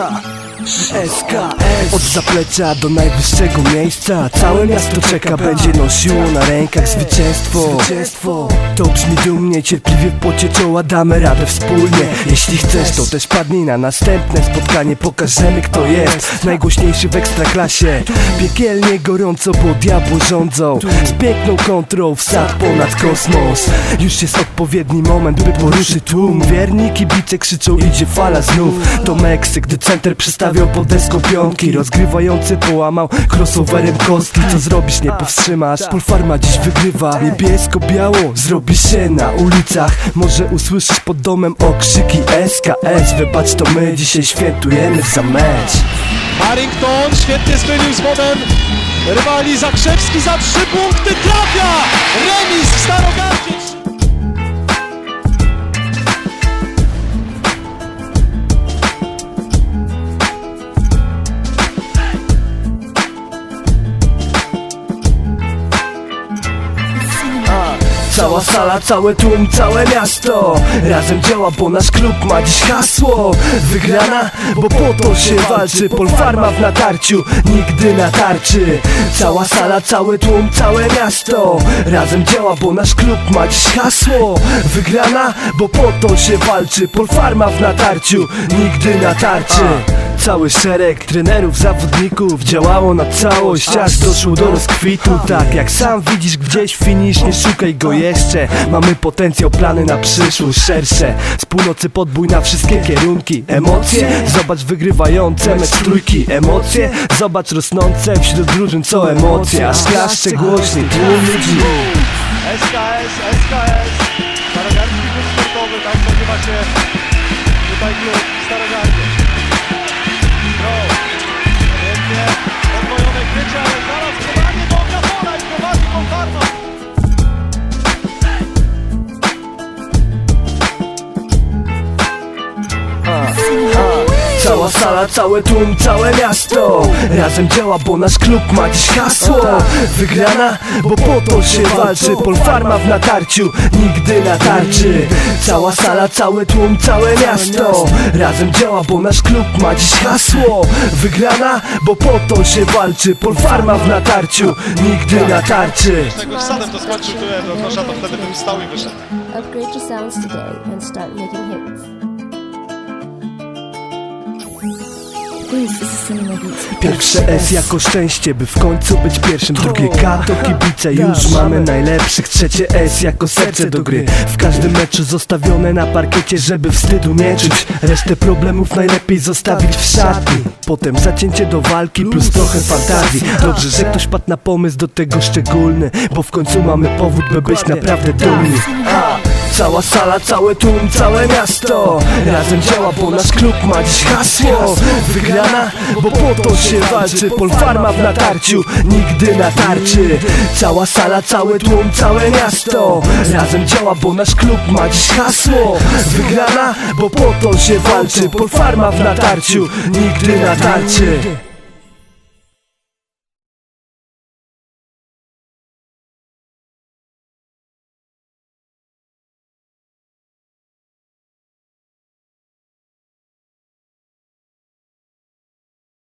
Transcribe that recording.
Huh. SKS Od zaplecza do najwyższego miejsca. Całe miasto czeka, będzie nosiło na rękach zwycięstwo. Zwycięstwo. To brzmi dumnie, cierpliwie w pocie czoła damy radę wspólnie. Jeśli chcesz, to też padnij na następne spotkanie. Pokażemy kto jest najgłośniejszy w ekstraklasie. Piekielnie gorąco, bo diabły rządzą. Z piękną kontrą wsad ponad kosmos. Już jest odpowiedni moment, by poruszyć tłum. Wierni kibice krzyczą, idzie fala znów. To Meksyk, gdy center przystawiał pod deską piątki Rozgrywający połamał crossoverem kostki. Co zrobisz, nie powstrzymasz Polfarma dziś wygrywa. Niebiesko-biało zrobi się na ulicach. Może usłyszysz pod domem okrzyki SKS Wybacz, to my dzisiaj świętujemy za mecz. Harrington świetnie spędził z wodem rywali Zakrzewski za trzy punkty trafia! Remis w Starogardzie! Cała sala, cały tłum, całe miasto. Razem działa, bo nasz klub ma dziś hasło. Wygrana, bo po to się walczy. Polfarma w natarciu, nigdy na tarczy. Cała sala, cały tłum, całe miasto. Razem działa, bo nasz klub ma dziś hasło. Wygrana, bo po to się walczy. Polfarma w natarciu, nigdy na tarczy Cały szereg trenerów, zawodników działało na całość Aż doszło do rozkwitu. Tak jak sam widzisz gdzieś finisz Nie szukaj go jeszcze. Mamy potencjał, plany na przyszłość szersze. Z północy podbój na wszystkie kierunki. Emocje, zobacz wygrywające mecz trójki. Emocje, zobacz rosnące wśród drużyn co emocje. Aż klaszcze głośniej tłum ludzi. SKS, SKS Starogardzki klub sportowy, się tutaj klub Cała sala, całe tłum, całe miasto Razem działa, bo nasz klub ma dziś hasło Wygrana, bo po to się walczy Polfarma w natarciu, nigdy na tarczy Cała sala, cały tłum, całe miasto Razem działa, bo nasz klub ma dziś hasło Wygrana, bo po to się walczy Polfarma w natarciu, nigdy na tarczy Tego to skończył tu do kosza, to wtedy bym stał i wyszedł. Upgrade your sounds today and start making hits. Pierwsze S. jako szczęście, by w końcu być pierwszym. Drugie K to kibice, już mamy najlepszych. Trzecie S jako serce do gry. W każdym meczu zostawione na parkiecie, żeby wstydu nie czuć Resztę problemów najlepiej zostawić w szatni. Potem zacięcie do walki plus trochę fantazji. Dobrze, że ktoś padł na pomysł do tego szczególny Bo w końcu mamy powód, by być naprawdę dumni Cała sala, całe tłum, całe miasto. Razem działa, bo nasz klub ma dziś hasło. Wygrana, bo po to się walczy. Polfarma w natarciu, nigdy na tarczy. Cała sala, cały tłum, całe miasto. Razem działa, bo nasz klub ma dziś hasło. Wygrana, bo po to się walczy. Polfarma w natarciu, nigdy na tarczy